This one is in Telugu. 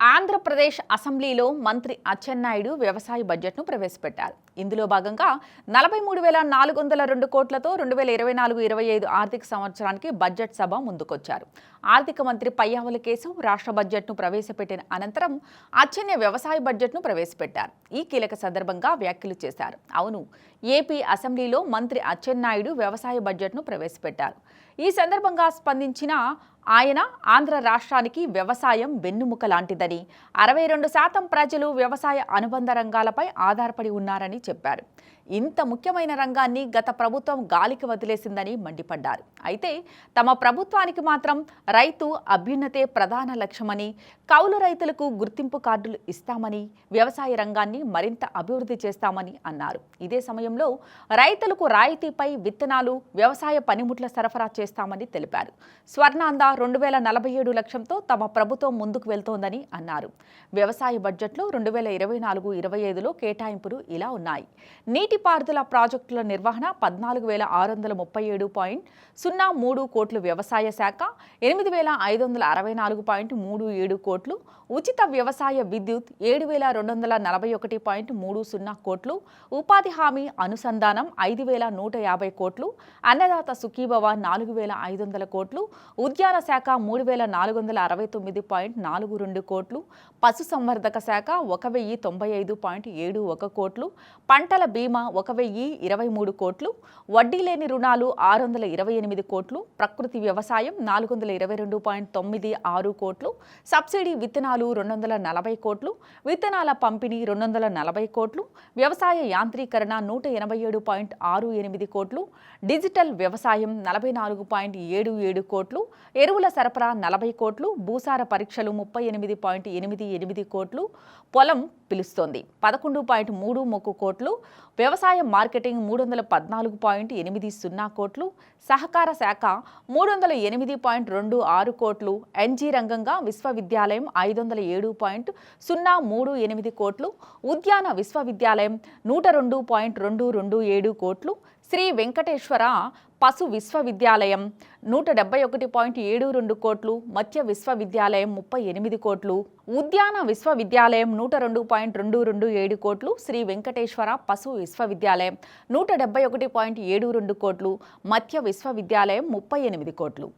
ఆంధ్రప్రదేశ్ అసెంబ్లీలో మంత్రి అచ్చెన్నాయుడు వ్యవసాయ బడ్జెట్ను ప్రవేశపెట్టారు. ఇందులో భాగంగా నలభై మూడు వేల నాలుగు వందల రెండు కోట్లతో రెండు వేల ఇరవై నాలుగు ఇరవై ఐదు ఆర్థిక సంవత్సరానికి బడ్జెట్ సభ ముందుకొచ్చారు. ఆర్థిక మంత్రి పయ్యావుల కేశవ్ రాష్ట్ర బడ్జెట్ను ప్రవేశపెట్టిన అనంతరం అచ్చెన్న వ్యవసాయ బడ్జెట్ను ప్రవేశపెట్టారు. ఈ కీలక సందర్భంగా వ్యాఖ్యలు చేశారు. అవును ఏపీ అసెంబ్లీలో మంత్రి అచ్చెన్నాయుడు వ్యవసాయ బడ్జెట్ను ప్రవేశపెట్టారు. ఈ సందర్భంగా స్పందించిన ఆయన ఆంధ్ర రాష్ట్రానికి వ్యవసాయం వెన్నుముక లాంటిదని అరవై రెండు శాతం ప్రజలు వ్యవసాయ అనుబంధ రంగాలపై ఆధారపడి ఉన్నారని చెప్పారు. ఇంత ముఖ్యమైన రంగాన్ని గత ప్రభుత్వం గాలికి వదిలేసిందని మండిపడ్డారు. అయితే తమ ప్రభుత్వానికి మాత్రం రైతు అభ్యున్నతే ప్రధాన లక్ష్యమని కౌలు రైతులకు గుర్తింపు కార్డులు ఇస్తామని వ్యవసాయ రంగాన్ని మరింత అభివృద్ధి చేస్తామని అన్నారు. ఇదే సమయంలో రైతులకు రాయితీపై విత్తనాలు వ్యవసాయ పనిముట్ల సరఫరా చేస్తామని తెలిపారు. స్వర్ణాంద రెండు వేల నలభై ఏడు లక్ష్యంతో తమ ప్రభుత్వం ముందుకు వెళ్తోందని అన్నారు. వ్యవసాయ బడ్జెట్లో రెండు వేల ఇరవై నాలుగు ఇరవై ఐదులో కేటాయింపులు ఇలా ఉన్నాయి. నీటిపారుదల ప్రాజెక్టుల నిర్వహణ పద్నాలుగు వేల ఆరు వందల ముప్పై ఏడు పాయింట్ సున్నా మూడు కోట్లు వ్యవసాయ శాఖ ఎనిమిది వేల ఐదు వందల అరవై నాలుగు పాయింట్ మూడు ఏడు కోట్లు ఉచిత వ్యవసాయ విద్యుత్ ఏడు వేల రెండు వందల నలభై ఒకటి పాయింట్ మూడు సున్నా కోట్లు ఉపాధి హామీ అనుసంధానం ఐదు వేల నూట యాభై కోట్లు అన్నదాత సుఖీభవ నాలుగు వేల ఐదు వందల కోట్లు ఉద్యాన శాఖ మూడు వేల నాలుగు వందల అరవై తొమ్మిది పాయింట్ నాలుగు రెండు కోట్లు పశుసంవర్ధక శాఖ ఒక వెయ్యి తొంభై ఐదు పాయింట్ ఏడు ఒక కోట్లు పంటల బీమా ఒక వెయ్యి ఇరవై మూడు కోట్లు వడ్డీ లేని రుణాలు ఆరు వందల ఇరవై ఎనిమిది కోట్లు ప్రకృతి వ్యవసాయం నాలుగు వందల ఇరవై రెండు పాయింట్ తొమ్మిది ఆరు కోట్లు సబ్సిడీ విత్తనాలు రెండు వందల నలభై కోట్లు విత్తనాల పంపిణీ రెండు వందల నలభై కోట్లు వ్యవసాయ యాంత్రీకరణ నూట ఎనభై ఏడు పాయింట్ ఆరు ఎనిమిది కోట్లు డిజిటల్ వ్యవసాయం నలభై నాలుగు పాయింట్ ఏడు ఏడు కోట్లు ఎరువుల సరఫరా నలభై కోట్లు భూసార పరీక్షలు ముప్పై ఎనిమిది పాయింట్ ఎనిమిది ఎనిమిది కోట్లు పొలం పిలుస్తోంది. పదకొండు పాయింట్ మూడు మొక్కు కోట్లు వ్యవసాయ మార్కెటింగ్ మూడు వందల పద్నాలుగు పాయింట్ ఎనిమిది సున్నా కోట్లు సహకార శాఖ మూడు వందల ఎనిమిది పాయింట్ రెండు ఆరు కోట్లు ఎన్జీ రంగంగా విశ్వవిద్యాలయం ఐదు వందల ఏడు పాయింట్ సున్నా మూడు ఎనిమిది కోట్లు ఉద్యాన విశ్వవిద్యాలయం నూట రెండు పాయింట్ రెండు రెండు ఏడు కోట్లు శ్రీ వెంకటేశ్వర పశు విశ్వవిద్యాలయం నూట డెబ్బై ఒకటి పాయింట్ ఏడు రెండు కోట్లు మత్స్య విశ్వవిద్యాలయం ముప్పై ఎనిమిది కోట్లు ఉద్యాన విశ్వవిద్యాలయం నూట రెండు పాయింట్ రెండు రెండు ఏడు కోట్లు శ్రీ వెంకటేశ్వర పశు విశ్వవిద్యాలయం నూట డెబ్బై ఒకటి పాయింట్ ఏడు రెండు కోట్లు మత్స్య విశ్వవిద్యాలయం ముప్పై ఎనిమిది కోట్లు.